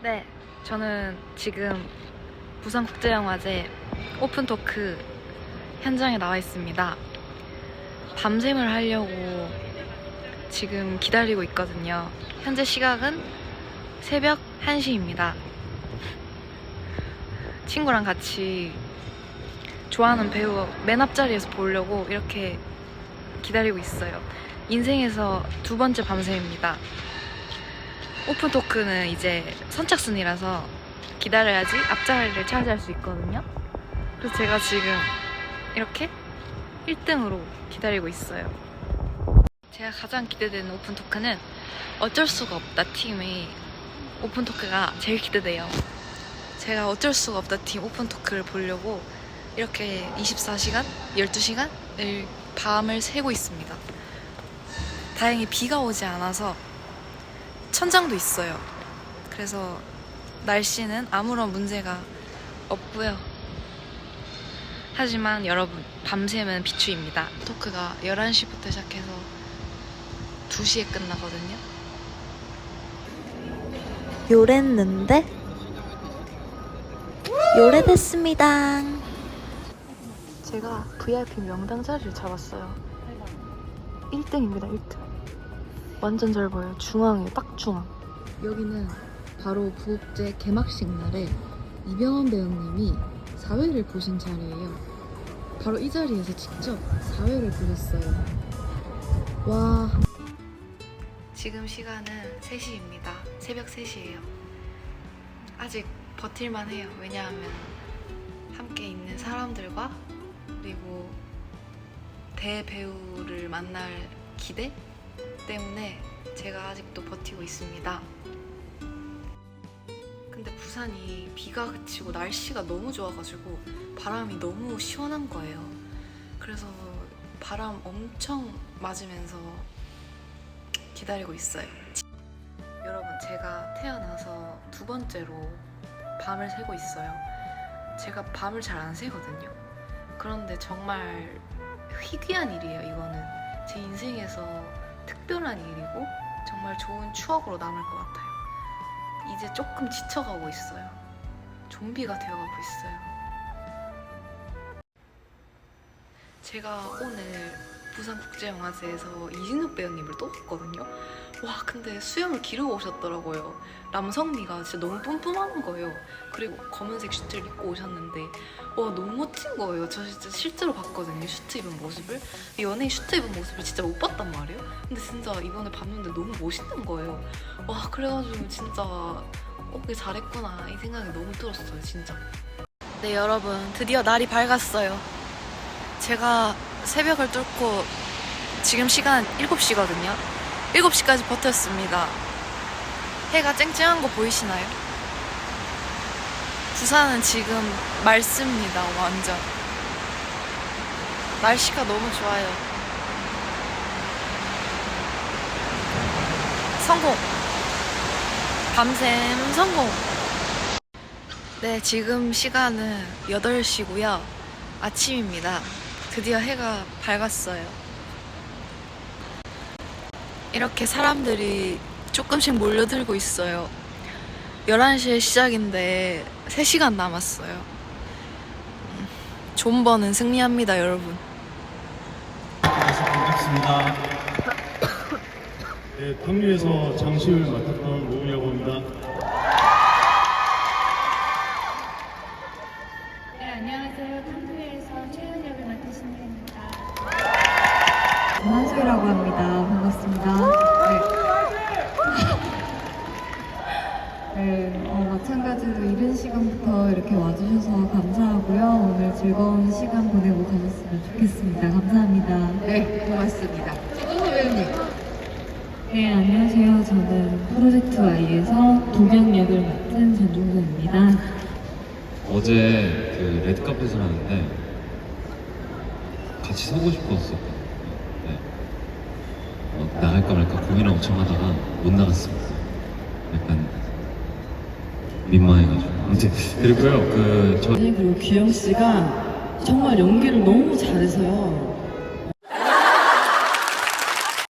네, 저는 지금 부산국제영화제 오픈 토크 현장에 나와 있습니다. 밤샘을 하려고 지금 기다리고 있거든요. 현재 시각은 새벽 1시입니다. 친구랑 같이 좋아하는 배우 맨 앞자리에서 보려고 이렇게 기다리고 있어요. 인생에서 두 번째 밤샘입니다. 오픈 토크는 이제 선착순이라서 기다려야지 앞자리를 차지할 수 있거든요. 그래서 제가 지금 이렇게 1등으로 기다리고 있어요. 제가 가장 기대되는 오픈 토크는 어쩔 수가 없다 팀의 오픈 토크가 제일 기대돼요. 제가 어쩔 수가 없다 팀 오픈 토크를 보려고 이렇게 24시간, 12시간을 밤을 새고 있습니다. 다행히 비가 오지 않아서 천장도 있어요. 그래서 날씨는 아무런 문제가 없고요. 하지만 여러분, 밤샘은 비추입니다. 토크가 11시부터 시작해서 2시에 끝나거든요. 요랬는데 요래됐습니다. 제가 VIP 명당 자리를 잡았어요. 1등입니다, 1등. 완전 잘 보여요. 중앙에 딱 중앙. 여기는 바로 부업제 개막식 날에 이병헌 배우님이 4회를 보신 자리예요. 바로 이 자리에서 직접 4회를 보셨어요. 와. 지금 시간은 3시입니다. 새벽 3시예요. 아직 버틸만 해요. 왜냐하면 함께 있는 사람들과 그리고 대배우를 만날 기대 때문에 제가 아직도 버티고 있습니다. 근데 부산이 비가 그치고 날씨가 너무 좋아가지고 바람이 너무 시원한 거예요. 그래서 바람 엄청 맞으면서 기다리고 있어요. 여러분, 제가 태어나서 두 번째로 밤을 새고 있어요. 제가 밤을 잘 안 새거든요. 그런데 정말 희귀한 일이에요, 이거는. 제 인생에서 특별한 일이고 정말 좋은 추억으로 남을 것 같아요. 이제 조금 지쳐가고 있어요. 좀비가 되어가고 있어요. 제가 오늘 부산국제영화제에서 이진욱 배우님을 또 봤거든요. 와, 근데 수염을 기르고 오셨더라고요. 남성미가 진짜 너무 뿜뿜하는 거예요. 그리고 검은색 슈트를 입고 오셨는데, 와, 너무 멋진 거예요. 저 진짜 실제로 봤거든요. 슈트 입은 모습을. 연예인 슈트 입은 모습을 진짜 못 봤단 말이에요. 근데 진짜 이번에 봤는데 너무 멋있는 거예요. 와, 그래가지고 진짜, 어, 그 잘했구나. 이 생각이 너무 들었어요, 진짜. 네, 여러분. 드디어 날이 밝았어요. 제가 새벽을 뚫고 지금 시간 7시거든요. 7시까지 버텼습니다. 해가 쨍쨍한 거 보이시나요? 부산은 지금 맑습니다, 완전. 날씨가 너무 좋아요. 성공! 밤샘 성공! 네, 지금 시간은 8시고요. 아침입니다. 드디어 해가 밝았어요. 이렇게 사람들이 조금씩 몰려들고 있어요. 11시에 시작인데 3시간 남았어요. 음, 존버는 승리합니다, 여러분. 만나서 반갑습니다. 네, 평류에서 장시를 맡았던 노은이라고 합니다. 네, 안녕하세요. 탐구에서 최은 역을 맡은 신혜입니다. 한수라고 합니다. 반갑습니다. 네. 네, 어, 마찬가지로 이른 시간부터 이렇게 와주셔서 감사하고요. 오늘 즐거운 시간 보내고 가셨으면 좋겠습니다. 감사합니다. 네, 고맙습니다. 최준호 배우님. 네, 안녕하세요. 저는 프로젝트 Y에서 동양 역을 맡은 전종서입니다. 어제 그 레드카펫을 하는데 같이 서고 싶었었거든요. 네. 어, 나갈까 말까 고민을 엄청 하다가 못 나갔습니다. 약간 민망해가지고. 아무튼 그리고요 그 저. 네, 그리고 규영 씨가 정말 연기를 너무 잘해서요.